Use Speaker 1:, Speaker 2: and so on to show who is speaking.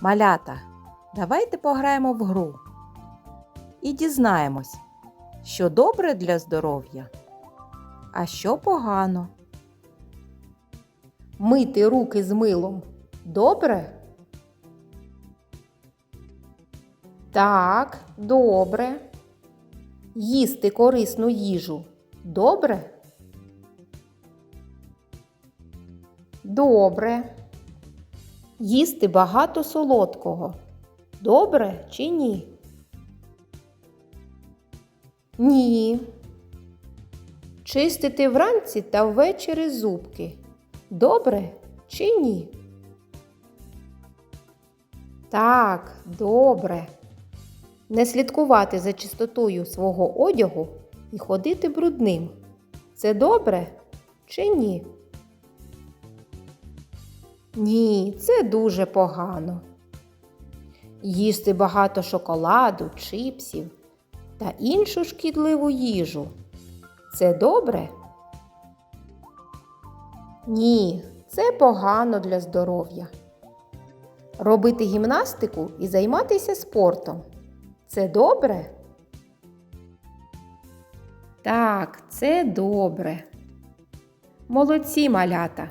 Speaker 1: Малята, давайте пограємо в гру і дізнаємось, що добре для здоров'я, а що погано. Мити руки з милом добре? Так, добре. Їсти корисну їжу добре? Добре. Їсти багато солодкого. Добре чи ні? Ні. Чистити вранці та ввечері зубки. Добре чи ні? Так, добре. Не слідкувати за чистотою свого одягу і ходити брудним. Це добре чи ні? Ні, це дуже погано. Їсти багато шоколаду, чипсів та іншу шкідливу їжу. Це добре? Ні, це погано для здоров'я. Робити гімнастику і займатися спортом. Це добре? Так, це добре. Молодці малята!